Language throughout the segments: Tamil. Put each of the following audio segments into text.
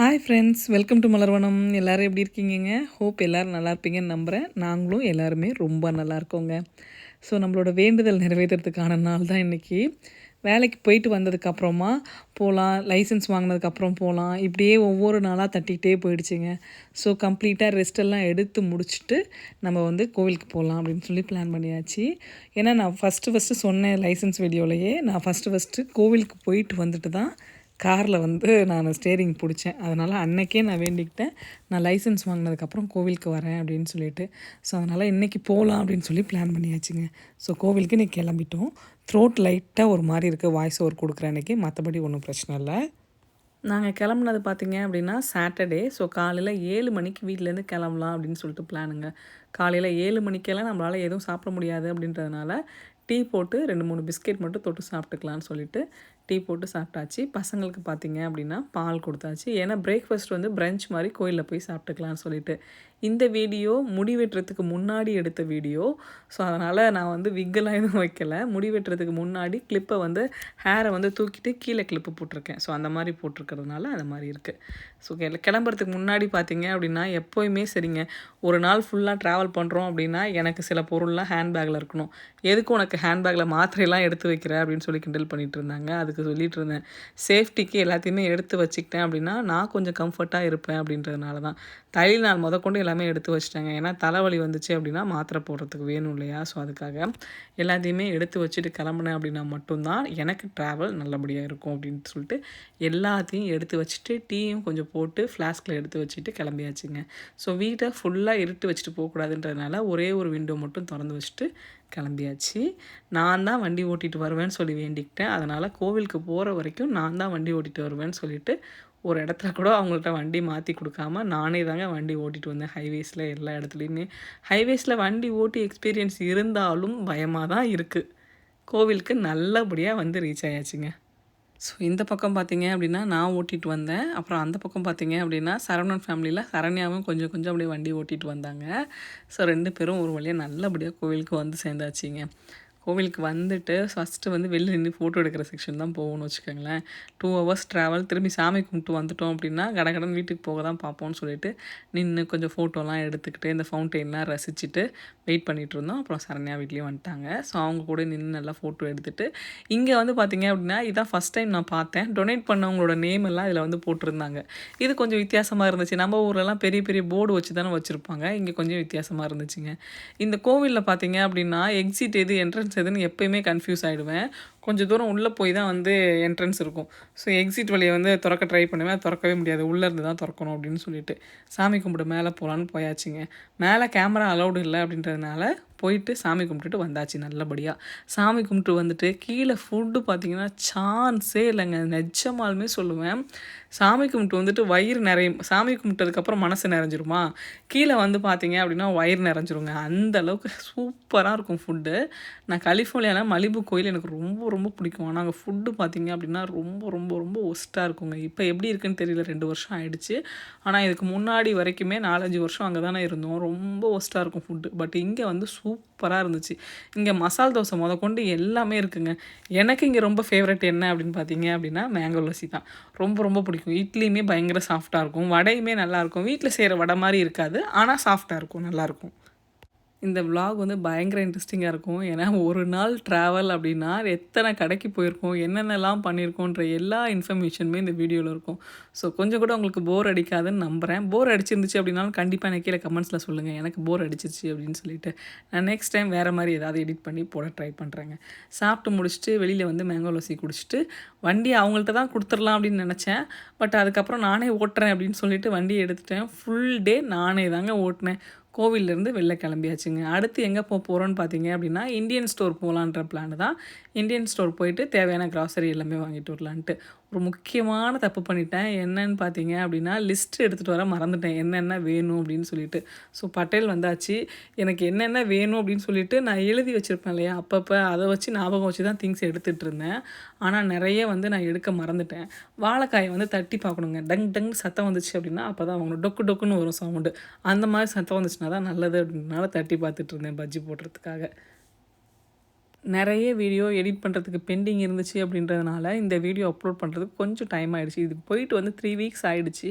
Hi friends welcome to Malarvanam எல்லோரும் எப்படி இருக்கீங்க ஹோப் எல்லோரும் நல்லா இருப்பீங்கன்னு நம்புகிறேன் நாங்களும் எல்லாருமே ரொம்ப நல்லா இருக்கோங்க. ஸோ நம்மளோட வேண்டுதல் நிறைவேற்றுறதுக்கான நாள் தான் இன்றைக்கி வேலைக்கு போயிட்டு வந்ததுக்கப்புறமா போகலாம் லைசன்ஸ் வாங்கினதுக்கப்புறம் போகலாம் இப்படியே ஒவ்வொரு நாளாக தட்டிக்கிட்டே போயிடுச்சுங்க. ஸோ கம்ப்ளீட்டாக ரெஸ்ட்டெல்லாம் எடுத்து முடிச்சுட்டு நம்ம வந்து கோவிலுக்கு போகலாம் அப்படின்னு சொல்லி பிளான் பண்ணியாச்சு. ஏன்னா நான் ஃபஸ்ட்டு ஃபஸ்ட்டு சொன்னேன் லைசன்ஸ் வீடியோலையே நான் ஃபஸ்ட்டு ஃபஸ்ட்டு கோவிலுக்கு போயிட்டு வந்துட்டு தான் காரில் வந்து நான் ஸ்டேரிங் பிடிச்சேன். அதனால் அன்னைக்கே நான் வேண்டிக்கிட்டேன். நான் லைசன்ஸ் வாங்கினதுக்கப்புறம் கோவிலுக்கு வரேன் அப்படின்னு சொல்லிட்டு. ஸோ அதனால் இன்றைக்கி போகலாம் அப்படின்னு சொல்லி பிளான் பண்ணியாச்சுங்க. ஸோ கோவிலுக்கு இன்றைக்கி கிளம்பிட்டோம். த்ரோட் லைட்டாக ஒரு மாதிரி இருக்குது வாய்ஸ் ஓவர் கொடுக்குற அன்றைக்கி மற்றபடி ஒன்றும் பிரச்சனை இல்லை. நாங்கள் கிளம்புனது பார்த்தீங்க அப்படின்னா சாட்டர்டே ஸோ காலையில் ஏழு மணிக்கு வீட்டிலேருந்து கிளம்பலாம் அப்படின்னு சொல்லிட்டு பிளானுங்க காலையில் ஏழு மணிக்கெல்லாம் நம்மளால் எதுவும் சாப்பிட முடியாது அப்படின்றதுனால டீ போட்டு ரெண்டு மூணு பிஸ்கெட் மட்டும் தொட்டு சாப்பிட்டுக்கலான்னு சொல்லிட்டு டீ போட்டு சாப்பிட்டாச்சு. பசங்களுக்கு பார்த்தீங்க அப்படின்னா பால் கொடுத்தாச்சு. ஏன்னா பிரேக்ஃபாஸ்ட் வந்து பிரஞ்ச் மாதிரி கோயிலில் போய் சாப்பிட்டுக்கலாம்னு சொல்லிட்டு. இந்த வீடியோ முடி வெட்டுறதுக்கு முன்னாடி எடுத்த வீடியோ. ஸோ அதனால் நான் வந்து விக்கெல்லாம் எதுவும் வைக்கலை. முடி வெட்டுறதுக்கு முன்னாடி கிளிப்பை வந்து ஹேரை வந்து தூக்கிட்டு கீழே கிளிப்பு போட்டிருக்கேன். ஸோ அந்த மாதிரி போட்டிருக்கிறதுனால அந்த மாதிரி இருக்குது ஸோ கிளம்புறதுக்கு முன்னாடி பார்த்தீங்க அப்படின்னா எப்போயுமே சரிங்க. ஒரு நாள் ஃபுல்லாக ட்ராவல் பண்ணுறோம் அப்படின்னா எனக்கு சில பொருள்லாம் ஹேண்ட்பேக்கில் இருக்கணும். எதுக்கு உனக்கு ஹேண்ட்பேக்கில் மாத்திரையெல்லாம் எடுத்து வைக்கிற அப்படின்னு சொல்லி கிண்டல் பண்ணிகிட்டு இருந்தாங்க. அதுக்கு எனக்கு சொல்லிகிட்டு இருந்தேன் சேஃப்டிக்கு எல்லாத்தையுமே எடுத்து வச்சுக்கிட்டேன் அப்படின்னா நான் கொஞ்சம் கம்ஃபர்ட்டாக இருப்பேன் அப்படின்றதுனால தான் தலையில் நாள் முதற்கொண்டு எல்லாமே எடுத்து வச்சுட்டாங்க. ஏன்னா தலைவலி வந்துச்சு அப்படின்னா மாத்திரை போடுறதுக்கு வேணும் இல்லையா? ஸோ அதுக்காக எல்லாத்தையுமே எடுத்து வச்சுட்டு கிளம்புனேன் அப்படின்னா மட்டும்தான் எனக்கு ட்ராவல் நல்லபடியாக இருக்கும் அப்படின்னு சொல்லிட்டு எல்லாத்தையும் எடுத்து வச்சுட்டு டீயும் கொஞ்சம் போட்டு ஃப்ளாஸ்கில் எடுத்து வச்சுட்டு கிளம்பியாச்சுங்க. ஸோ வீட்டை ஃபுல்லாக இருட்டு வச்சுட்டு போகக்கூடாதுன்றதுனால ஒரே ஒரு விண்டோ மட்டும் திறந்து வச்சுட்டு கிளம்பியாச்சு. நான் தான் வண்டி ஓட்டிகிட்டு வருவேன்னு சொல்லி வேண்டிக்கிட்டேன். அதனால் கோவிலுக்கு போகிற வரைக்கும் நான் தான் வண்டி ஓட்டிகிட்டு வருவேன்னு சொல்லிட்டு ஒரு இடத்துல கூட அவங்கள்ட்ட வண்டி மாற்றி கொடுக்காம நானே தாங்க வண்டி ஓட்டிகிட்டு வந்தேன். ஹைவேஸில் எல்லா இடத்துலையுமே. ஹைவேஸில் வண்டி ஓட்டி எக்ஸ்பீரியன்ஸ் இருந்தாலும் பயமாக தான் இருக்குது கோவிலுக்கு நல்லபடியாக வந்து ரீச் ஆயாச்சுங்க. ஸோ இந்த பக்கம் பார்த்தீங்க அப்படின்னா நான் ஓட்டிகிட்டு வந்தேன். அப்புறம் அந்த பக்கம் பார்த்தீங்க அப்படின்னா சரவணன் ஃபேமிலியில் சரண்யாவும் கொஞ்சம் கொஞ்சம் அப்படியே வண்டி ஓட்டிகிட்டு வந்தாங்க. ஸோ ரெண்டு பேரும் ஒரு வழியாக நல்லபடியாக கோவிலுக்கு வந்து சேர்ந்தாச்சிங்க. கோவிலுக்கு வந்துட்டு ஃபஸ்ட்டு வந்து வெளில நின்று ஃபோட்டோ எடுக்கிற செக்ஷன் தான் போகணும்னு வச்சுக்கோங்களேன். டூ ஹவர்ஸ் ட்ராவல் திரும்பி சாமி கும்பிட்டு வந்துட்டோம் அப்படின்னா கடகடன் வீட்டுக்கு போக தான் பார்ப்போம்னு சொல்லிட்டு நின்று கொஞ்சம் ஃபோட்டோலாம் எடுத்துக்கிட்டு இந்த ஃபவுண்டெயின்லாம் ரசிச்சுட்டு வெயிட் பண்ணிகிட்டு இருந்தோம். அப்புறம் சரண்யா வீட்லேயும் வந்துட்டாங்க. ஸோ அவங்க கூட நின்று நல்லா ஃபோட்டோ எடுத்துகிட்டு இங்கே வந்து பார்த்திங்க அப்படின்னா இதான் ஃபஸ்ட் டைம் நான் பார்த்தேன். டொனேட் பண்ணவங்களோட நேம் எல்லாம் இதில் வந்து போட்டிருந்தாங்க. இது கொஞ்சம் வித்தியாசமாக இருந்துச்சு. நம்ம ஊர்லலாம் பெரிய பெரிய போர்டு வச்சு தானே வச்சுருப்பாங்க. இங்கே கொஞ்சம் வித்தியாசமாக இருந்துச்சுங்க. இந்த கோவிலில் பார்த்தீங்க அப்படின்னா எக்ஸிட் எது என்ட்ரன்ஸ் எதுன்னு எப்போயுமே கன்ஃபியூஸ் ஆகிடுவேன் கொஞ்சம் தூரம் உள்ளே போய் தான் வந்து என்ட்ரன்ஸ் இருக்கும். ஸோ எக்ஸிட் வழியை வந்து திறக்க ட்ரை பண்ணுவேன். அது திறக்கவே முடியாது. உள்ளேருந்து தான் திறக்கணும் அப்படின்னு சொல்லிட்டு. சாமி கும்பிட்டு மேலே போகலான்னு போயாச்சுங்க. மேலே கேமரா அலௌடு இல்லை அப்படின்றதுனால போயிட்டு சாமி கும்பிட்டுட்டு வந்தாச்சு நல்லபடியாக சாமி கும்பிட்டு வந்துட்டு கீழே ஃபுட்டு பார்த்தீங்கன்னா சான்ஸே இல்லைங்க. நெஜமாலுமே சொல்லுவேன். சாமி கும்பிட்டு வந்துட்டு வயிறு நிறைய சாமி கும்பிட்டதுக்கப்புறம் மனசு நிறைஞ்சிருமா? கீழே வந்து பார்த்தீங்க அப்படின்னா வயிறு நிறைஞ்சிருங்க. அந்த அளவுக்கு சூப்பராக இருக்கும் ஃபுட்டு நான் கலிஃபோர்னியாவில் மலிபு கோயில் எனக்கு ரொம்ப ரொம்ப பிடிக்கும். ஆனால் அங்கே ஃபுட்டு பார்த்திங்க அப்படின்னா ரொம்ப ரொம்ப ரொம்ப ஒஸ்ட்டாக இருக்குங்க. இப்போ எப்படி இருக்குன்னு தெரியல. ரெண்டு வருஷம் ஆகிடுச்சு ஆனால் இதுக்கு முன்னாடி வரைக்குமே நாலஞ்சு வருஷம் அங்கே தானே இருந்தோம். ரொம்ப ஒஸ்ட்டாக இருக்கும் ஃபுட்டு பட் இங்கே வந்து சூப்பராக இருந்துச்சு. இங்கே மசால் தோசை முத கொண்டு எல்லாமே இருக்குங்க. எனக்கு இங்கே ரொம்ப ஃபேவரட் என்ன அப்படின்னு பார்த்தீங்க அப்படின்னா மேங்கோ லசி தான் ரொம்ப ரொம்ப பிடிக்கும். இட்லியுமே பயங்கர சாஃப்டாக இருக்கும். வடையுமே நல்லாயிருக்கும் வீட்டில் செய்கிற வடை மாதிரி இருக்காது. ஆனால் சாஃப்டாக இருக்கும். நல்லாயிருக்கும் இந்த விலாக் வந்து பயங்கர இன்ட்ரெஸ்டிங்காக இருக்கும். ஏன்னா ஒரு நாள் ட்ராவல் அப்படின்னா எத்தனை கடைக்கு போயிருக்கோம் என்னென்னலாம் பண்ணியிருக்கோன்ற எல்லா இன்ஃபர்மேஷனுமே இந்த வீடியோவில் இருக்கும். ஸோ கொஞ்சம் கூட உங்களுக்கு போர் அடிக்காதுன்னு நம்புகிறேன் போர் அடிச்சிருந்துச்சு அப்படின்னாலும் கண்டிப்பாக எனக்கு கீழே கமெண்ட்ஸில் சொல்லுங்கள் எனக்கு போர் அடிச்சிருச்சு அப்படின்னு சொல்லிட்டு. நான் நெக்ஸ்ட் டைம் வேறு மாதிரி ஏதாவது எடிட் பண்ணி போட ட்ரை பண்ணுறேங்க சாப்பிட்டு முடிச்சுட்டு வெளியில் வந்து மேங்கோ லசி குடிச்சிட்டு வண்டி அவங்கள்ட்ட தான் கொடுத்துடலாம் அப்படின்னு நினச்சேன். பட் அதுக்கப்புறம் நானே ஓட்டுறேன் அப்படின்னு சொல்லிட்டு வண்டியை எடுத்துட்டேன். ஃபுல் டே நானே தாங்க ஓட்டினேன். கோவிலேருந்து வெளில கிளம்பியாச்சுங்க. அடுத்து எங்கே போக போகிறோன்னு பார்த்தீங்க அப்படின்னா இந்தியன் ஸ்டோர் போகலான்ற பிளான் தான். இந்தியன் ஸ்டோர் போயிட்டு தேவையான க்ராசரி எல்லாமே வாங்கிட்டு வரலான்ட்டு. ஒரு முக்கியமான தப்பு பண்ணிட்டேன். என்னன்னு பார்த்தீங்க அப்படின்னா லிஸ்ட் எடுத்துகிட்டு வர மறந்துட்டேன். என்னென்ன வேணும் அப்படின்னு சொல்லிட்டு. ஸோ பட்டேல் வந்தாச்சு. எனக்கு என்னென்ன வேணும் அப்படின்னு சொல்லிட்டு நான் எழுதி வச்சுருப்பேன் இல்லையா? அப்பப்போ அதை வச்சு ஞாபகம் வச்சு தான் திங்ஸ் எடுத்துகிட்டு இருந்தேன். ஆனால் நிறைய வந்து நான் எடுக்க மறந்துட்டேன். வாழைக்காயை வந்து தட்டி பார்க்கணுங்க. டங் டங் சத்தம் வந்துச்சு அப்படின்னா அப்போ தான் அவங்க டொக்கு டொக்குன்னு வரும் சவுண்டு அந்த மாதிரி சத்தம் வந்துச்சுன்னா தான் நல்லது அப்படின்றனால தட்டி பார்த்துட்டு இருந்தேன் பஜ்ஜி போடுறதுக்காக. நிறைய வீடியோ எடிட் பண்ணுறதுக்கு பெண்டிங் இருந்துச்சு அப்படின்றதுனால இந்த வீடியோ அப்லோட் பண்ணுறதுக்கு கொஞ்சம் டைம் ஆகிடுச்சு இதுக்கு போயிட்டு வந்து த்ரீ வீக்ஸ் ஆகிடுச்சு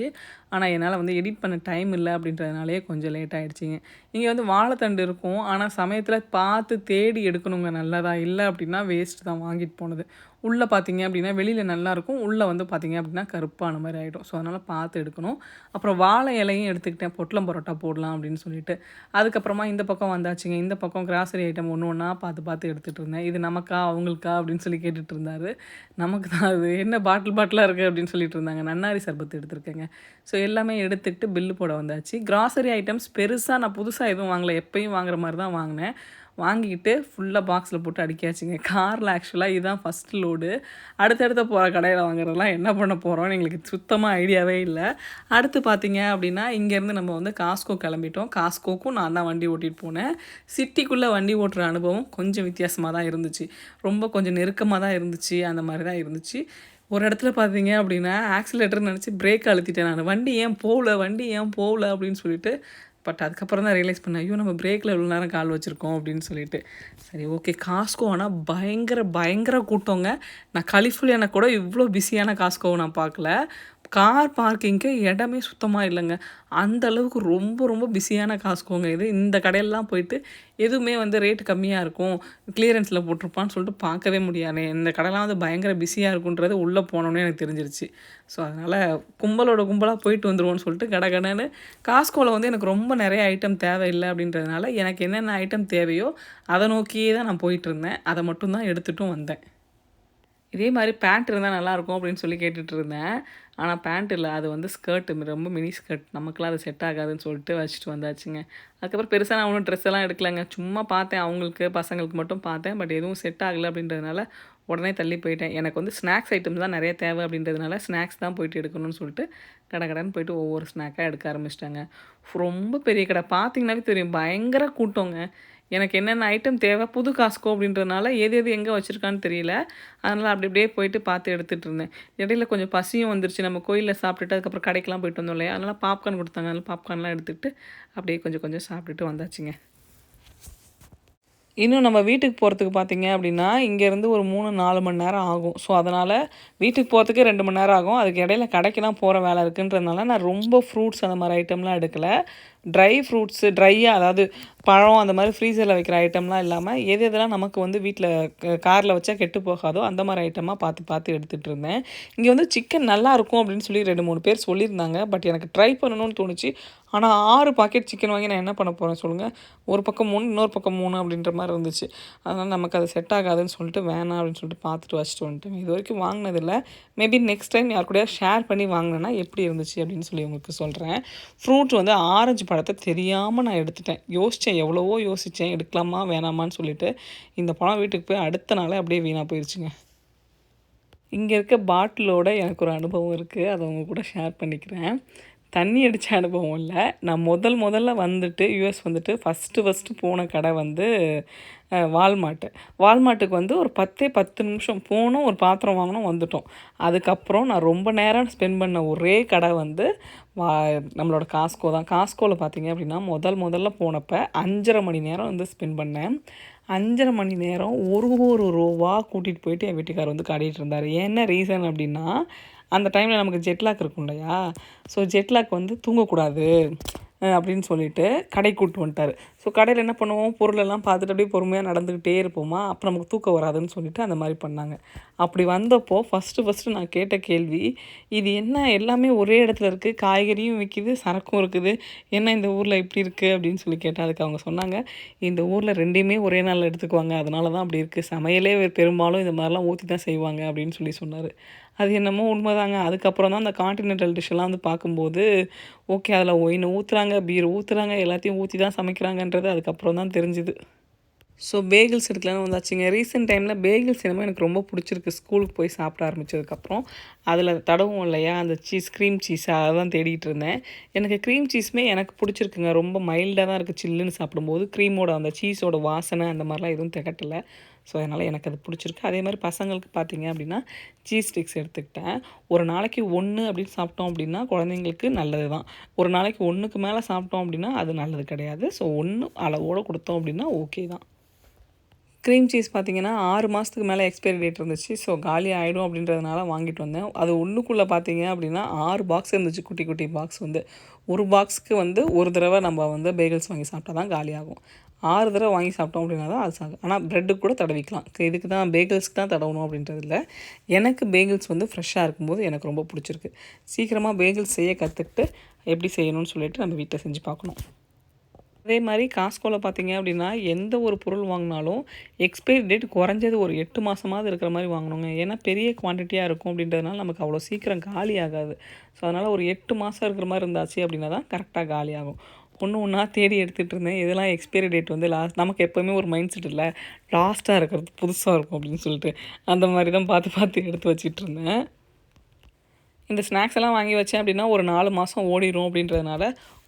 ஆனால் என்னால் வந்து எடிட் பண்ண டைம் இல்லை அப்படின்றதுனாலே கொஞ்சம் லேட் ஆகிடுச்சிங்க இங்கே வந்து வாழைத்தண்டு இருக்கும். ஆனால் சமயத்தில் பார்த்து தேடி எடுக்கணுங்க. நல்லதா இல்லை அப்படின்னா வேஸ்ட் தான் வாங்கிட்டு போனது. உள்ளே பார்த்தீங்க அப்படின்னா வெளியில் நல்லாயிருக்கும் உள்ளே வந்து பார்த்தீங்க அப்படின்னா கருப்பான மாதிரி ஆகிடும் ஸோ அதனால் பார்த்து எடுக்கணும். அப்புறம் வாழை இலையும் எடுத்துக்கிட்டேன். பொட்டலம் பரோட்டா போடலாம் அப்படின்னு சொல்லிட்டு. அதுக்கப்புறமா இந்த பக்கம் வந்தாச்சுங்க. இந்த பக்கம் கிராசரி ஐட்டம் ஒன்று ஒன்றா பார்த்து பார்த்து எடுத்துகிட்டு இருந்தேன். இது நமக்கா அவங்களுக்கா அப்படின்னு சொல்லி கேட்டுட்டு இருந்தார். நமக்கு தான் அது. என்ன பாட்டில் பாட்டிலாக இருக்குது அப்படின்னு சொல்லிட்டு இருந்தாங்க. நன்னாரி சர்பத்து எடுத்திருக்கேங்க. ஸோ எல்லாமே எடுத்துக்கிட்டு பில்லு போட வந்தாச்சு. கிராசரி ஐட்டம்ஸ் பெருசாக நான் புதுசாக எதுவும் வாங்கலை. எப்பயும் வாங்குற மாதிரி தான் வாங்கினேன். வாங்கிக்கிட்டு ஃபுல்லாக பாக்ஸில் போட்டு அடிக்காச்சுங்க காரில் ஆக்சுவலாக இதுதான் ஃபஸ்ட் லோடு அடுத்தடுத்த போகிற கடையில் வாங்குறதெல்லாம் என்ன பண்ண போகிறோம்னு எங்களுக்கு சுத்தமாக ஐடியாவே இல்லை. அடுத்து பார்த்தீங்க அப்படின்னா இங்கேருந்து நம்ம வந்து காஸ்கோ கிளம்பிட்டோம். காஸ்கோக்கும் நான் தான் வண்டி ஓட்டிகிட்டு போனேன். சிட்டிக்குள்ளே வண்டி ஓட்டுற அனுபவம் கொஞ்சம் வித்தியாசமாக தான் இருந்துச்சு. ரொம்ப கொஞ்சம் நெருக்கமாக தான் இருந்துச்சு. அந்த மாதிரி தான் இருந்துச்சு. ஒரு இடத்துல பார்த்தீங்க அப்படின்னா ஆக்சிலேட்டர் நினச்சி பிரேக் அழுத்திட்டேன் நான். வண்டி ஏன் போகல? வண்டி ஏன் போகல? அப்படின்னு சொல்லிட்டு பட் அதுக்கப்புறம் தான் ரியலைஸ் பண்ணேன் ஐயோ நம்ம பிரேக்கில் இவ்வளோ நேரம் கால் வச்சுருக்கோம் அப்படின்னு சொல்லிட்டு. சரி ஓகே காஸ்கோ ஆனால் பயங்கர பயங்கர கூட்டங்க. நான் கலிஃபுல்லியான கூட இவ்வளோ பிஸியான காஸ்கோவை நான் பார்க்கல. கார் பார்க்கிங்க்கு இடமே சுத்தமாக இல்லைங்க. அந்த அளவுக்கு ரொம்ப ரொம்ப பிஸியான காசுக்கோங்க இது. இந்த கடையெல்லாம் போயிட்டு எதுவுமே வந்து ரேட்டு கம்மியாக இருக்கும். கிளியரன்ஸில் போட்டிருப்பான்னு சொல்லிட்டு பார்க்கவே முடியாது. இந்த கடைலாம் வந்து பயங்கர பிஸியாக இருக்குன்றது உள்ளே போனோன்னே எனக்கு தெரிஞ்சிருச்சு. ஸோ அதனால் கும்பலோட கும்பலாக போயிட்டு வந்துடுவோன்னு சொல்லிட்டு கடை கடைன்னு காஸ்கோவில் வந்து எனக்கு ரொம்ப நிறைய ஐட்டம் தேவையில்லை அப்படின்றதுனால எனக்கு என்னென்ன ஐட்டம் தேவையோ அதை நோக்கியே தான் நான் போயிட்டு இருந்தேன். அதை மட்டும்தான் எடுத்துகிட்டும் வந்தேன். இதே மாதிரி பேண்ட் இருந்தால் நல்லாயிருக்கும் அப்படின்னு சொல்லி கேட்டுட்டு இருந்தேன் ஆனால் பேண்ட் இல்லை அது வந்து ஸ்கர்ட்டு ரொம்ப மினி ஸ்கர்ட் நமக்குலாம் அது செட் ஆகாதுன்னு சொல்லிட்டு வச்சுட்டு வந்தாச்சுங்க. அதுக்கப்புறம் பெருசாக நான் ஒன்றும் ட்ரெஸ் எல்லாம் எடுக்கலைங்க. சும்மா பார்த்தேன் அவங்களுக்கு பசங்களுக்கு மட்டும் பார்த்தேன். பட் எதுவும் செட் ஆகலை அப்படின்றதுனால உடனே தள்ளி போயிட்டேன். எனக்கு வந்து ஸ்நாக்ஸ் ஐட்டம்ஸ் தான் நிறைய தேவை அப்படின்றதுனால ஸ்நாக்ஸ் தான் போயிட்டு எடுக்கணும்னு சொல்லிட்டு கடை கடைன்னு போயிட்டு ஒவ்வொரு ஸ்நாக்காக எடுக்க ஆரம்பிச்சிட்டாங்க. ரொம்ப பெரிய கடை. பார்த்தீங்கன்னாவே தெரியும் பயங்கர கூட்டங்க. எனக்கு என்னென்ன ஐட்டம் தேவை புது காஸ்கோ அப்படின்றதுனால எது எது எங்கே வச்சுருக்கான்னு தெரியல. அதனால் அப்படி அப்படியே போயிட்டு பார்த்து எடுத்துகிட்டு இருந்தேன். இடையில கொஞ்சம் பசியும் வந்துருச்சு. நம்ம கோயிலில் சாப்பிட்டுட்டு அதுக்கப்புறம் கடைக்கெலாம் போயிட்டு வந்தோம் இல்லையா? அதனால் பாப்கார்ன் கொடுத்தாங்க. அதனால் பாப்கார்ன்லாம் எடுத்துகிட்டு அப்படியே கொஞ்சம் கொஞ்சம் சாப்பிட்டுட்டு வந்தாச்சுங்க. இன்னும் நம்ம வீட்டுக்கு போகிறதுக்கு பார்த்தீங்க அப்படின்னா இங்கேருந்து ஒரு மூணு நாலு மணி நேரம் ஆகும். ஸோ அதனால் வீட்டுக்கு போகிறதுக்கே ரெண்டு மணி நேரம் ஆகும். அதுக்கு இடையில கடைக்கெல்லாம் போகிற வேலை இருக்குன்றதுனால நான் ரொம்ப ஃப்ரூட்ஸ் அந்த மாதிரி ஐட்டம்லாம் எடுக்கலை. ட்ரை ஃப்ரூட்ஸு ட்ரையாக அதாவது பழம் அந்த மாதிரி ஃப்ரீசரில் வைக்கிற ஐட்டம்லாம் இல்லாமல் எது எதெல்லாம் நமக்கு வந்து வீட்டில் காரில் வச்சா கெட்டு போகாதோ அந்த மாதிரி ஐட்டமாக பார்த்து பார்த்து எடுத்துகிட்டு இருந்தேன். இங்கே வந்து சிக்கன் நல்லா இருக்கும் அப்படின்னு சொல்லி ரெண்டு மூணு பேர் சொல்லியிருந்தாங்க. பட் எனக்கு ட்ரை பண்ணணும்னு தோணுச்சு. ஆனால் ஆறு பாக்கெட் சிக்கன் வாங்கி நான் என்ன பண்ண போகிறேன் சொல்லுங்கள் ஒரு பக்கம் மூணு இன்னொரு பக்கம் மூணு அப்படின்ற மாதிரி இருந்துச்சு. அதனால் நமக்கு அது செட் ஆகாதுன்னு சொல்லிட்டு வேணாம் அப்படின்னு சொல்லிட்டு பார்த்துட்டு வச்சுட்டு வந்துட்டேன். இது வரைக்கும் வாங்கினதில்லை. மேபி நெக்ஸ்ட் டைம் யார் கூட ஷேர் பண்ணி வாங்கினேன்னா எப்படி இருந்துச்சு அப்படின்னு சொல்லி உங்களுக்கு சொல்கிறேன் ஃப்ரூட் வந்து ஆரஞ்சு படத்தை தெரியாமல் நான் எடுத்துட்டேன். யோசித்தேன் எவ்வளவோ யோசித்தேன் எடுக்கலாமா வேணாமான்னு சொல்லிட்டு இந்த படம் வீட்டுக்கு போய் அடுத்த நாளே அப்படியே வீணாக போயிடுச்சுங்க இங்கே இருக்க பாட்டிலோட எனக்கு ஒரு அனுபவம் இருக்குது அதை உங்கள் கூட ஷேர் பண்ணிக்கிறேன். தண்ணி அடித்த அனுபவம் இல்லை. நான் முதல் முதல்ல வந்துட்டு யூஎஸ் வந்துட்டு ஃபஸ்ட்டு ஃபஸ்ட்டு போன கடை வந்து வால்மார்ட்டு. வால்மார்ட்டுக்கு வந்து ஒரு பத்தே பத்து நிமிஷம் போனோம் ஒரு பாத்திரம் வாங்கினோம் வந்துட்டோம். அதுக்கப்புறம் நான் ரொம்ப நேரம் ஸ்பெண்ட் பண்ண ஒரே கடை வந்து வா நம்மளோட காஸ்கோ தான். காஸ்கோவில் பார்த்தீங்க அப்படின்னா முதல் முதல்ல போனப்போ அஞ்சரை மணி நேரம் வந்து ஸ்பெண்ட் பண்ணேன். அஞ்சரை மணி நேரம் ஒரு ஒரு ரோவாக கூட்டிகிட்டு போயிட்டு என் வீட்டுக்கார் வந்து காட்டிகிட்டு இருந்தார். என்ன ரீசன் அப்படின்னா அந்த டைமில் நமக்கு ஜெட்லாக் இருக்கும் இல்லையா? ஸோ ஜெட்லாக் வந்து தூங்கக்கூடாது அப்படின்னு சொல்லிட்டு கடை கூப்பிட்டு வந்துட்டார். ஸோ கடையில் என்ன பண்ணுவோம்? பொருளெல்லாம் பார்த்துட்டு அப்படியே பொறுமையாக நடந்துக்கிட்டே இருப்போமா? அப்புறம் நமக்கு தூக்கம் வராதுன்னு சொல்லிட்டு அந்த மாதிரி பண்ணாங்க. அப்படி வந்தப்போ ஃபஸ்ட்டு ஃபஸ்ட்டு நான் கேட்ட கேள்வி இது என்ன? எல்லாமே ஒரே இடத்துல இருக்குது காய்கறியும் விற்கிது சரக்கும் இருக்குது. என்ன இந்த ஊரில் இப்படி இருக்குது அப்படின்னு சொல்லி கேட்டால் அதுக்கு அவங்க சொன்னாங்க இந்த ஊரில் ரெண்டையுமே ஒரே நாளில் எடுத்துக்குவாங்க. அதனால தான் அப்படி இருக்குது சமையலே பெரும்பாலும் இந்த மாதிரிலாம் ஊற்றி தான் செய்வாங்க அப்படின்னு சொல்லி சொன்னார். அது என்னமோ உண்மைதாங்க. அதுக்கப்புறம் தான் அந்த காண்டினென்டல் டிஷ்ஷெல்லாம் வந்து பார்க்கும்போது ஓகே அதில் ஒயின் ஊற்றுறாங்க பீர் ஊற்றுறாங்க எல்லாத்தையும் ஊற்றி தான் சமைக்கிறாங்கன்றது அதுக்கப்புறம் தான் தெரிஞ்சுது. ஸோ பேகிள்ஸ் எடுக்கலான்னு வந்தாச்சுங்க. ரீசெண்ட் டைமில் பேகிள்ஸ் என்னமோ எனக்கு ரொம்ப பிடிச்சிருக்கு. ஸ்கூலுக்கு போய் சாப்பிட ஆரம்பித்ததுக்கப்புறம் அதில் தடவும் இல்லையா அந்த சீஸ் க்ரீம் சீஸ் அதை தான் தேடிட்டு இருந்தேன். எனக்கு க்ரீம் சீஸுமே எனக்கு பிடிச்சிருக்குங்க. ரொம்ப மைல்டாக தான் இருக்குது சில்லுன்னு சாப்பிடும்போது க்ரீமோட அந்த சீஸோட வாசனை அந்த மாதிரிலாம் எதுவும் திகட்டலை. ஸோ அதனால் எனக்கு அது பிடிச்சிருக்கு. அதே மாதிரி பசங்களுக்கு பார்த்தீங்க அப்படின்னா சீஸ் ஸ்டிக்ஸ் எடுத்துக்கிட்டேன். ஒரு நாளைக்கு ஒன்று அப்படின்னு சாப்பிட்டோம் அப்படின்னா குழந்தைங்களுக்கு நல்லது தான் ஒரு நாளைக்கு ஒன்றுக்கு மேலே சாப்பிட்டோம் அப்படின்னா அது நல்லது கிடையாது. ஸோ ஒன்று அளவோடு கொடுத்தோம் அப்படின்னா ஓகே தான். க்ரீம் சீஸ் பார்த்தீங்கன்னா ஆறு மாதத்துக்கு மேலே எக்ஸ்பைரி டேட் இருந்துச்சு. ஸோ காலி ஆகிடும் அப்படின்றதுனால வாங்கிட்டு வந்தேன். அது ஒன்றுக்குள்ளே பார்த்தீங்க அப்படின்னா ஆறு பாக்ஸ் இருந்துச்சு. குட்டி குட்டி பாக்ஸ் வந்து. ஒரு பாக்ஸுக்கு வந்து ஒரு தடவை நம்ம வந்து பேகல்ஸ் வாங்கி சாப்பிட்டா தான் காலியாகும். ஆறு தடவை வாங்கி சாப்பிட்டோம் அப்படின்னா தான் அது சாகும் ஆனால் ப்ரெட்டு கூட தடவிக்கலாம். இதுக்கு தான் பேகிள்ஸ்க்கு தான் தடவணும் அப்படின்றது இல்லை. எனக்கு பேகிள்ஸ் வந்து ஃப்ரெஷ்ஷாக இருக்கும்போது எனக்கு ரொம்ப பிடிச்சிருக்கு. சீக்கிரமாக பேகிள்ஸ் செய்ய கற்றுக்கிட்டு எப்படி செய்யணும்னு சொல்லிட்டு நம்ம வீட்டில் செஞ்சு பார்க்கணும். அதே மாதிரி காஸ்கோவில் பார்த்தீங்க அப்படின்னா எந்த ஒரு பொருள் வாங்கினாலும் எக்ஸ்பைரி டேட் குறைஞ்சது ஒரு எட்டு மாதமாவது இருக்கிற மாதிரி வாங்கணுங்க. ஏன்னா பெரிய குவான்டிட்டியாக இருக்கும் அப்படின்றதுனால நமக்கு அவ்வளோ சீக்கிரம் காலி ஆகாது. ஸோ அதனால் ஒரு எட்டு மாதம் இருக்கிற மாதிரி இருந்தாச்சு அப்படின்னா தான் கரெக்டாக காலி ஆகும். ஒன்று ஒன்றா தேடி எடுத்துகிட்டு இருந்தேன். இதெல்லாம் எக்ஸ்பைரி டேட் வந்து லாஸ்ட் நமக்கு எப்போவுமே ஒரு மைண்ட் செட் இல்லை. லாஸ்ட்டாக இருக்கிறது புதுசாக இருக்கும் அப்படின்னு சொல்லிட்டு அந்த மாதிரி தான் பார்த்து பார்த்து எடுத்து வச்சிட்டு இருந்தேன். இந்த ஸ்நாக்ஸ் எல்லாம் வாங்கி வச்சேன் அப்படின்னா ஒரு நாலு மாதம் ஓடிடும் அப்படின்றதுனால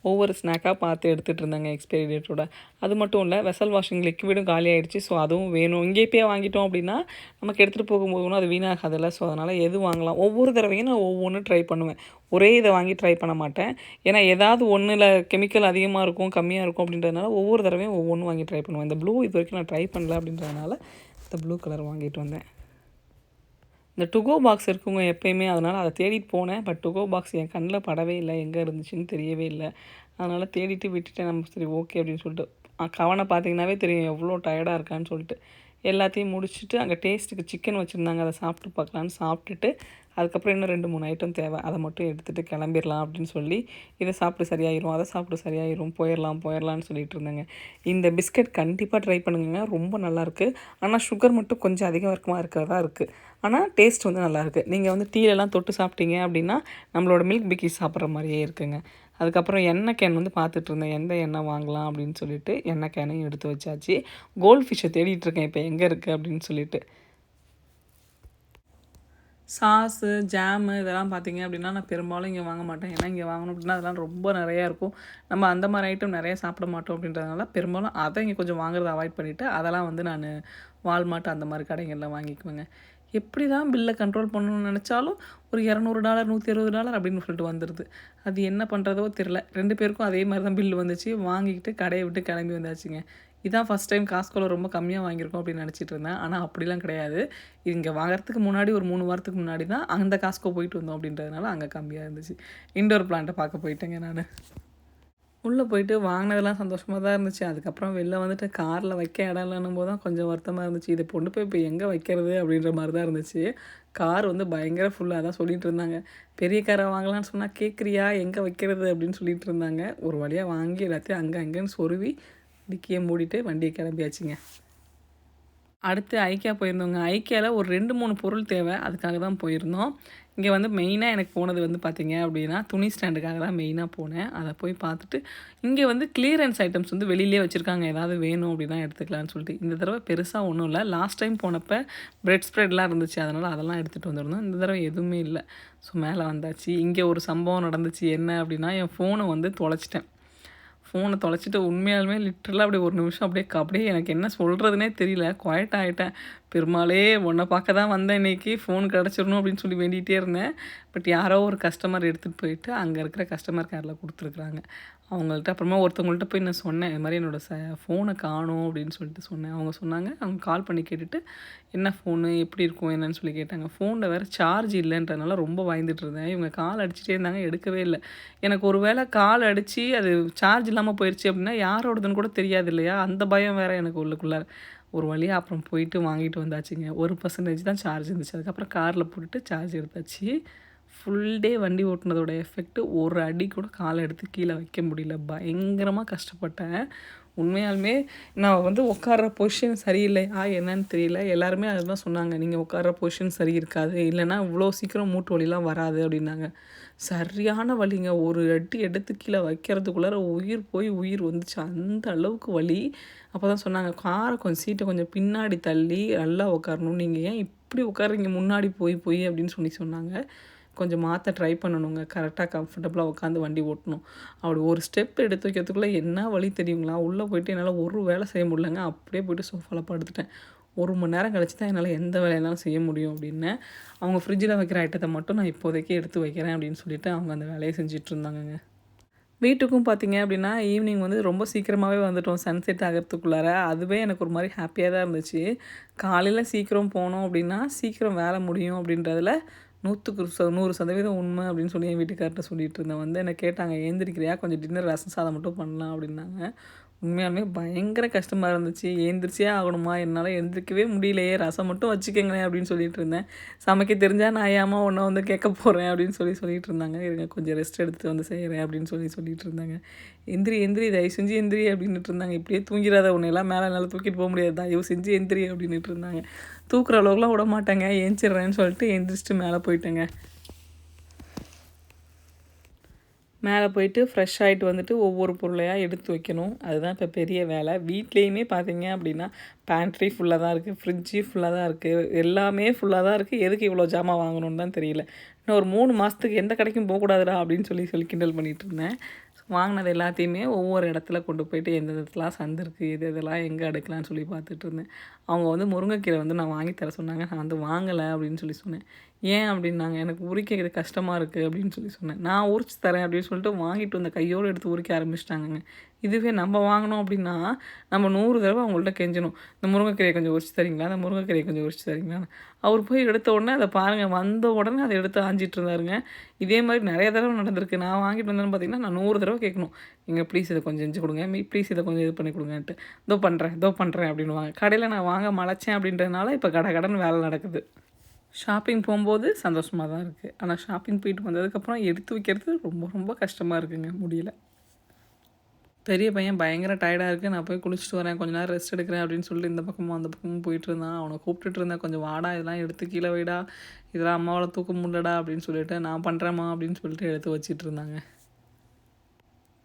ஒவ்வொரு ஸ்நாக்காக பார்த்து எடுத்துகிட்டு இருந்தாங்க எக்ஸ்பைரி டேட்டோட அது மட்டும் இல்லை வெசல் வாஷிங் லிக்விடும் காலி ஆகிடுச்சு ஸோ அதுவும் வேணும். இங்கே போய் வாங்கிட்டோம் அப்படின்னா நமக்கு எடுத்துகிட்டு போகும்போது அது வீணாகாதில்ல. ஸோ அதனால் எது வாங்கலாம்? ஒவ்வொரு தடவையும் நான் ஒவ்வொன்று ட்ரை பண்ணுவேன். ஒரே இதை வாங்கி ட்ரை பண்ண மாட்டேன். ஏன்னா ஏதாவது ஒன்றில் கெமிக்கல் அதிகமாக இருக்கும் கம்மியாக இருக்கும் அப்படின்றதுனால ஒவ்வொரு தடவையும் ஒவ்வொன்றும் வாங்கி ட்ரை பண்ணுவேன். இந்த ப்ளூ இது வரைக்கும் நான் ட்ரை பண்ணல அப்படின்றதுனால இந்த ப்ளூ கலர் வாங்கிட்டு வந்தேன். இந்த டுகோ பாக்ஸ் இருக்குங்க எப்போயுமே அதனால் அதை தேடிட்டு போனேன். பட் டுகோ பாக்ஸ் என் கண்ணில் படவே இல்லை எங்கே இருந்துச்சுன்னு தெரியவே இல்லை. அதனால் தேடிட்டு விட்டுட்டேன். நம்ம சரி ஓகே அப்படின்னு சொல்லிட்டு. கவனை பார்த்தீங்கன்னாவே தெரியும் எவ்வளோ டயர்டாக இருக்கான்னு சொல்லிட்டு. எல்லாத்தையும் முடிச்சுட்டு அங்கே டேஸ்ட்டுக்கு சிக்கன் வச்சுருந்தாங்க. அதை சாப்பிட்டு பார்க்கலான்னு சாப்பிட்டுட்டு அதுக்கப்புறம் இன்னும் ரெண்டு மூணு ஐட்டம் தேவை. அதை மட்டும் எடுத்துகிட்டு கிளம்பிடலாம் அப்படின்னு சொல்லி இதை சாப்பிட்டு சரியாயிரும் அதை சாப்பிட்டு சரியாயிரும் போயிடலாம் போயிடலான்னு சொல்லிட்டு இருந்தேங்க. இந்த பிஸ்கட் கண்டிப்பாக ட்ரை பண்ணுங்க ரொம்ப நல்லாயிருக்கு ஆனால் சுகர் மட்டும் கொஞ்சம் அதிகம் வர்க்கமாக இருக்கிறதா இருக்குது ஆனால் டேஸ்ட் வந்து நல்லாயிருக்கு நீங்கள் வந்து டீலெலாம் தொட்டு சாப்பிட்டீங்க அப்படின்னா நம்மளோட மில்க் பிக்கி சாப்பிட்ற மாதிரியே இருக்குங்க. அதுக்கப்புறம் எண்ணெய் கேன் வந்து பார்த்துட்டு இருந்தேன் எந்த எண்ணெய் வாங்கலாம் அப்படின்னு சொல்லிட்டு எண்ணெய் கேனையும் எடுத்து வச்சாச்சு. கோல்ட் ஃபிஷ்ஷை தேடிட்டு இருக்கேன். இப்போ எங்கே இருக்குது அப்படின்னு சொல்லிட்டு. சாஸு ஜாமு இதெல்லாம் பார்த்தீங்க அப்படின்னா நான் பெரும்பாலும் இங்கே வாங்க மாட்டேன். ஏன்னா இங்கே வாங்கணும் அப்படின்னா அதெல்லாம் ரொம்ப நிறையா இருக்கும். நம்ம அந்த மாதிரி ஐட்டம் நிறையா சாப்பிட மாட்டோம் அப்படின்றதுனால பெரும்பாலும் அதை இங்கே கொஞ்சம் வாங்குறத அவாய்ட் பண்ணிவிட்டு அதெல்லாம் வந்து நான் வால்மார்ட் அந்த மாதிரி கடைகளில் வாங்கிக்குவேங்க. எப்படி தான் பில்லை கண்ட்ரோல் பண்ணணும்னு நினச்சாலும் ஒரு இரநூறு டாலர் நூற்றி இருபது டாலர் அப்படின்னு சொல்லிட்டு வந்துடுது அது என்ன பண்ணுறதோ தெரில ரெண்டு பேருக்கும் அதே மாதிரி தான் பில்லு வந்துச்சு. வாங்கிக்கிட்டு கடையை விட்டு கிளம்பி வந்தாச்சுங்க. இதான் ஃபஸ்ட் டைம் காஸ்கோவில் ரொம்ப கம்மியாக வாங்கியிருக்கோம் அப்படின்னு நினச்சிட்டு இருந்தேன். ஆனால் அப்படிலாம் கிடையாது. இங்கே வாங்குறதுக்கு முன்னாடி ஒரு மூணு வாரத்துக்கு முன்னாடி தான் அந்த காஸ்கோ போயிட்டு வந்தோம் அப்படின்றதுனால அங்கே கம்மியாக இருந்துச்சு. இண்டோர் பிளான்ட்டை பார்க்க போயிட்டேங்க நான். உள்ளே போயிட்டு வாங்கினதெல்லாம் சந்தோஷமாக தான் இருந்துச்சு. அதுக்கப்புறம் வெளில வந்துட்டு காரில் வைக்க இடம் இல்லைன்னும் போது தான் கொஞ்சம் வருத்தமாக இருந்துச்சு. இதை கொண்டு போய் இப்போ எங்கே வைக்கிறது அப்படின்ற மாதிரி தான் இருந்துச்சு. கார் வந்து பயங்கர ஃபுல்லாக தான் சொல்லிகிட்டு இருந்தாங்க. பெரிய காரை வாங்கலான்னு சொன்னால் கேட்குறியா எங்கே வைக்கிறது அப்படின்னு சொல்லிட்டு இருந்தாங்க. ஒரு வழியாக வாங்கி எல்லாத்தையும் அங்கே அங்கேன்னு சொருவி டிக்கியை மூடிட்டு வண்டியை கிளம்பியாச்சுங்க. அடுத்து ஐக்கியா போயிருந்தோங்க ஐக்கியாவில் ஒரு ரெண்டு மூணு பொருள் தேவை. அதுக்காக தான் போயிருந்தோம். இங்கே வந்து மெயினாக எனக்கு போனது வந்து பார்த்திங்க அப்படின்னா துணி ஸ்டாண்டுக்காக தான் மெயினாக போனேன். அதை போய் பார்த்துட்டு இங்கே வந்து கிளியரன்ஸ் ஐட்டம்ஸ் வந்து வெளியிலே வச்சுருக்காங்க. ஏதாவது வேணும் அப்படின்னா எடுத்துக்கலாம்னு சொல்லிட்டு. இந்த தடவை பெருசாக ஒன்றும் இல்லை. லாஸ்ட் டைம் போனப்போ பிரெட் ஸ்ப்ரெட்லாம் இருந்துச்சு. அதனால் அதெல்லாம் எடுத்துகிட்டு வந்துருந்தோம். இந்த தடவை எதுவுமே இல்லை. ஸோ மேலே வந்தாச்சு. இங்கே ஒரு சம்பவம் நடந்துச்சு. என்ன அப்படின்னா என் ஃபோனை வந்து தொலைச்சிட்டேன். ஃபோனை தொலைச்சிட்டு உண்மையாலுமே லிட்டரலாக அப்படி ஒரு நிமிஷம் அப்படியே அப்படியே எனக்கு என்ன சொல்கிறதுனே தெரியல. குவாய்ட் ஆகிட்டேன் பெருமாளே உன்னை பார்க்க தான் வந்தேன் இன்றைக்கி ஃபோன் கிடச்சிடணும் அப்படின்னு சொல்லி வேண்டிகிட்டே இருந்தேன். பட் யாரோ ஒரு கஸ்டமர் எடுத்துகிட்டு போயிட்டு அங்கே இருக்கிற கஸ்டமர் கேரில் கொடுத்துருக்குறாங்க. அவங்கள்ட்ட அப்புறமா ஒருத்தவங்கள்ட்ட போய் நான் சொன்னேன் இது மாதிரி என்னோடய ச ஃபோனை காணும் அப்படின்னு சொல்லிட்டு சொன்னேன். அவங்க சொன்னாங்க அவங்க கால் பண்ணி கேட்டுட்டு என்ன ஃபோனு எப்படி இருக்கும்? என்னன்னு சொல்லி கேட்டாங்க. ஃபோனில் வேறு சார்ஜ் இல்லைன்றதுனால ரொம்ப வாய்ந்துட்டு இருந்தேன். இவங்க கால் அடிச்சுட்டே இருந்தாங்க எடுக்கவே இல்லை. எனக்கு ஒரு வேளை கால் அடித்து அது சார்ஜ் இல்லாமல் போயிடுச்சு அப்படின்னா யாரோடதுன்னு கூட தெரியாது இல்லையா? அந்த பயம் வேறு எனக்கு உள்ளுக்குள்ளார ஒரு வழியாக அப்புறம் போயிட்டு வாங்கிட்டு வந்தாச்சுங்க. ஒரு பர்சன்டேஜ் தான் சார்ஜ் இருந்துச்சு. அதுக்கப்புறம் காரில் போட்டுட்டு சார்ஜ் எடுத்தாச்சு. ஃபுல் டே வண்டி ஓட்டினதோட எஃபெக்ட்டு ஒரு அடி கூட காலை எடுத்து கீழே வைக்க முடியல. பயங்கரமாக கஷ்டப்பட்டேன். உண்மையாலுமே நான் வந்து உட்கார்ற பொசிஷன் சரியில்லையா என்னன்னு தெரியல. எல்லாருமே அதுதான் சொன்னாங்க. நீங்கள் உட்கார்ற பொசிஷன் சரி இருக்காது. இல்லைன்னா இவ்வளோ சீக்கிரம் மூட்டு வலிலாம் வராது அப்படின்னாங்க. சரியான வலிங்க. ஒரு அடி எடுத்து கீழே வைக்கிறதுக்குள்ளார உயிர் போய் உயிர் வந்துச்சு. அந்த அளவுக்கு வலி. அப்போ தான் சொன்னாங்க காரை கொஞ்சம் சீட்டை கொஞ்சம் பின்னாடி தள்ளி நல்லா உட்காரணும். நீங்கள் ஏன் இப்படி உட்காருங்க முன்னாடி போய் போய் அப்படின்னு சொல்லி சொன்னாங்க. கொஞ்சம் மாற்ற ட்ரை பண்ணணுங்க. கரெக்டாக கம்ஃபர்டபுளாக உட்காந்து வண்டி ஓட்டணும். அப்படி ஒரு ஸ்டெப் எடுத்து வைக்கிறதுக்குள்ளே என்ன வழி தெரியுங்களா? உள்ளே போயிட்டு என்னால் ஒரு வேலை செய்ய முடியலங்க. அப்படியே போயிட்டு சோஃபாவில் படுத்துட்டேன். ஒரு மணி நேரம் கழிச்சு தான் என்னால் எந்த வேலையெல்லாம் செய்ய முடியும் அப்படின்னு அவங்க ஃப்ரிட்ஜில் வைக்கிற ஐட்டத்தை மட்டும் நான் இப்போதைக்கு எடுத்து வைக்கிறேன் அப்படின்னு சொல்லிட்டு அவங்க அந்த வேலையை செஞ்சுட்டு இருந்தாங்கங்க. வீட்டுக்கும் பார்த்தீங்க அப்படின்னா ஈவினிங் வந்து ரொம்ப சீக்கிரமாகவே வந்துட்டோம். சன்செட் ஆகிறதுக்குள்ளார அதுவே எனக்கு ஒரு மாதிரி ஹாப்பியாக தான் இருந்துச்சு. காலையில் சீக்கிரம் போனோம் அப்படின்னா சீக்கிரம் வேலை முடியும் அப்படின்றதுல நூற்றுக்கு ச நூறு சதவீதம் உண்மை அப்படின்னு சொல்லி என் வீட்டுக்கார்ட்ட சொல்லிட்டு இருந்தேன் வந்து என்னை கேட்டாங்க எழுந்திரிக்கிறியா கொஞ்சம் டின்னர் ரசம் சாதம் மட்டும் பண்ணலாம் அப்படின்னாங்க. உண்மையாலுமே பயங்கர கஷ்டமாக இருந்துச்சு. எழுந்திரிச்சே ஆகணுமா? என்னால் எழுந்திரிக்கவே முடியலையே. ரசம் மட்டும் வச்சுக்கோங்களேன் அப்படின்னு சொல்லிட்டு இருந்தேன். சமைக்க தெரிஞ்சால் நான் ஏமா ஒன்றை வந்து கேட்க போகிறேன் அப்படின்னு சொல்லி சொல்லிட்டு இருந்தாங்க. இருங்க கொஞ்சம் ரெஸ்ட் எடுத்துகிட்டு வந்து செய்கிறேன் அப்படின்னு சொல்லி சொல்லிட்டு இருந்தாங்க. எந்திரி எந்திரி தயவு செஞ்சு எந்திரி அப்படின்ட்டு இருந்தாங்க. இப்படியே தூங்கிடாத உன்னையெல்லாம் மேலே என்னால் தூக்கிட்டு போக முடியாது. தயவு செஞ்சு எந்திரி அப்படின்ட்டு இருந்தாங்க. தூக்குற அளவுக்குலாம் விட மாட்டாங்க. ஏஞ்சிடுறேன்னு சொல்லிட்டு எந்திரிச்சிட்டு மேலே போயிட்டேங்க. மேலே போயிட்டு ஃப்ரெஷ் ஆகிட்டு வந்துட்டு ஒவ்வொரு பொருளையாக எடுத்து வைக்கணும். அதுதான் இப்போ பெரிய வேலை. வீட்லேயுமே பார்த்தீங்க அப்படின்னா பேண்ட்ரி ஃபுல்லாக தான் இருக்குது ஃப்ரிட்ஜு ஃபுல்லாக தான் இருக்குது எல்லாமே ஃபுல்லாக தான் இருக்குது எதுக்கு இவ்வளோ ஜாமான் வாங்கணும்னு தான் தெரியல. இன்னும் ஒரு மூணு மாதத்துக்கு எந்த கடைக்கும் போகக்கூடாதுடா அப்படின்னு சொல்லி சொல்லி கிண்டல் பண்ணிகிட்டு இருந்தேன். வாங்கினது எல்லாத்தையுமே ஒவ்வொரு இடத்துல கொண்டு போயிட்டு எந்த இடத்துலாம் சந்து இருக்குது எது இதெல்லாம் எங்கே எடுக்கலாம்னு சொல்லி பார்த்துட்டு இருந்தேன். அவங்க வந்து முருங்கைக்கீரை வந்து நான் வாங்கி தர சொன்னாங்க. நான் வந்து வாங்கலை அப்படின்னு சொல்லி சொன்னேன். ஏன் அப்படின்னாங்க எனக்கு உரிக்கிறது கஷ்டமாக இருக்குது அப்படின்னு சொல்லி சொன்னேன். நான் உரிச்சு தரேன் அப்படின்னு சொல்லிட்டு வாங்கிட்டு வந்த கையோடு எடுத்து உரிக்க ஆரம்பிச்சிட்டாங்கங்க. இதுவே நம்ம வாங்கினோம் அப்படின்னா நம்ம நூறு தடவை அவங்கள்ட்ட கெஞ்சணும். இந்த முருங்கைக்கீரையை கொஞ்சம் உரிச்சு தரீங்களா? அந்த முருங்கைக்கீரையை கொஞ்சம் உரிச்சு தரீங்களா அவர் போய் எடுத்த உடனே அதை பாருங்கள் வந்த உடனே அதை எடுத்து ஆஞ்சிட்டு இருந்தாருங்க. இதே மாதிரி நிறைய தடவை நடந்திருக்கு. நான் வாங்கிட்டு வந்தேன்னு பார்த்தீங்கன்னா நான் நூறு தடவை கேட்கணும். எங்கள் ப்ளீஸ் இதை கொஞ்சம் செஞ்சு கொடுங்க. மீ ப்ளீஸ் இதை கொஞ்சம் இது பண்ணி கொடுங்கன்ட்டு. இதோ பண்ணுறேன் இதோ பண்ணுறேன் அப்படின்னு வாங்க. கடையில் நான் வாங்க மலைச்சேன் அப்படின்றதுனால இப்போ கடை கடன் வேலை நடக்குது. ஷாப்பிங் போகும்போது சந்தோஷமாக தான் இருக்குது ஆனால் ஷாப்பிங் போயிட்டு வந்ததுக்கப்புறம் எடுத்து வைக்கிறது ரொம்ப ரொம்ப கஷ்டமாக இருக்குங்க. முடியல. பெரிய பையன் பயங்கர டயர்டாக இருக்குது நான் போய் குளிச்சுட்டு வரேன். கொஞ்ச நேரம் ரெஸ்ட் எடுக்கிறேன் அப்படின்னு சொல்லிட்டு இந்த பக்கமும் அந்த பக்கமும் போயிட்டு இருந்தான். அவனை கூப்பிட்டுட்டு இருந்தேன். கொஞ்சம் வாடா இதெல்லாம் எடுத்து கீழே வைடா. இதெல்லாம் அம்மாவால் தூக்க முடியலடா அப்படின்னு சொல்லிட்டு நான் பண்ணுறேம்மா அப்படின்னு சொல்லிட்டு எடுத்து வச்சிட்டு இருந்தாங்க.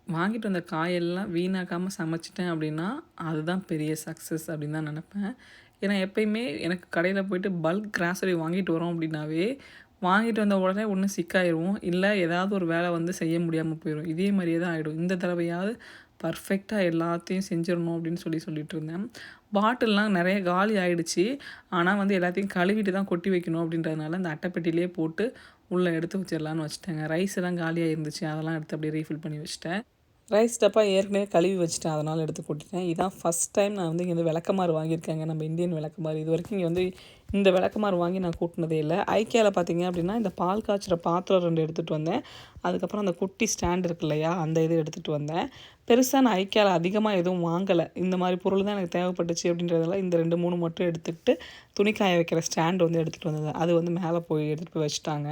வாங்கிட்டு வந்த காயெல்லாம் வீணாக்காமல் சமைச்சிட்டேன் அப்படின்னா அதுதான் பெரிய சக்ஸஸ் அப்படின்னு தான் நினப்பேன். ஏன்னா எப்பயுமே எனக்கு கடையில் போயிட்டு பல்க் கிராசரி வாங்கிட்டு வரோம் அப்படின்னாவே வாங்கிட்டு வந்த உடனே ஒன்று சிக்காயிடுவோம் இல்லை ஏதாவது ஒரு வேலை வந்து செய்ய முடியாமல் போயிடும் இதே மாதிரியே தான் ஆகிடும் இந்த தடவையாவது பர்ஃபெக்டாக எல்லாத்தையும் செஞ்சிடணும் அப்படின்னு சொல்லி சொல்லிட்டு இருந்தேன். பாட்டில்லாம் நிறைய காலி ஆகிடுச்சு ஆனால் வந்து எல்லாத்தையும் கழுவிட்டு தான் கொட்டி வைக்கணும் அப்படின்றதுனால அந்த அட்டைப்பெட்டிலே போட்டு உள்ளே எடுத்து வச்சிடலான்னு வச்சுட்டேங்க. ரைஸ் எல்லாம் காலியாக இருந்துச்சு அதெல்லாம் எடுத்து அப்படியே ரீஃபில் பண்ணி வச்சுட்டேன். ரைஸ் டப்பா ஏற்கனவே கழுவி வச்சுட்டேன். அதனால் எடுத்து கொட்டிட்டேன் இதான் ஃபஸ்ட் டைம் நான் வந்து இங்கே வந்து விளக்கமாறு வாங்கியிருக்கேங்க. நம்ம இந்தியன் விளக்கமாறு. இது வரைக்கும் இங்கே வந்து இந்த விளக்கமாறு வாங்கி நான் கூட்டினதே இல்லை. ஐக்கியாவில் பார்த்தீங்க அப்படின்னா இந்த பால் காய்ச்சுற பாத்திரம் ரெண்டு எடுத்துகிட்டு வந்தேன். அதுக்கப்புறம் அந்த குட்டி ஸ்டாண்ட் இருக்கு இல்லையா அந்த இது எடுத்துகிட்டு வந்தேன். பெருசாக நான் ஐக்கியாவில் அதிகமாக எதுவும் வாங்கலை. இந்த மாதிரி பொருள் தான் எனக்கு தேவைப்பட்டுச்சு அப்படின்றதெல்லாம் இந்த ரெண்டு மூணு மட்டும் எடுத்துக்கிட்டு துணிக்காய வைக்கிற ஸ்டாண்ட் வந்து எடுத்துகிட்டு வந்தது. அது வந்து மேலே போய் எடுத்துகிட்டு போய் வச்சுட்டாங்க.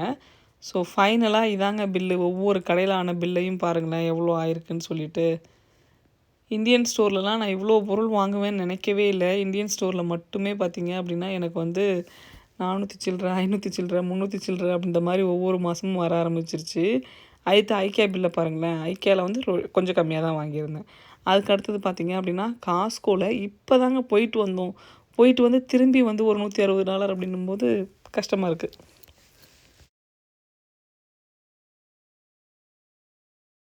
ஸோ ஃபைனலாக இதாங்க பில்லு ஒவ்வொரு கடையில் ஆன பில்லையும் பாருங்களேன் எவ்வளோ ஆயிருக்குன்னு சொல்லிட்டு. இந்தியன் ஸ்டோர்லலாம் நான் இவ்வளோ பொருள் வாங்குவேன்னு நினைக்கவே இல்லை. இந்தியன் ஸ்டோரில் மட்டுமே பார்த்தீங்க அப்படின்னா எனக்கு வந்து நானூற்றி சில்லற ஐநூற்றி சில்லற முந்நூற்றி சில்லற அப்படின்ற மாதிரி ஒவ்வொரு மாதமும் வர ஆரம்பிச்சிருச்சு. அடுத்து ஐக்கியா பில்லை பாருங்களேன். ஐக்கியாவில் வந்து கொஞ்சம் கம்மியாக தான் வாங்கியிருந்தேன். அதுக்கு அடுத்தது பார்த்தீங்க அப்படின்னா காஸ்கோவில் இப்போ தாங்க போயிட்டு வந்தோம். போயிட்டு வந்து திரும்பி வந்து ஒரு நூற்றி அறுபது டாலர் அப்படின்னும் போது கஷ்டமாக இருக்குது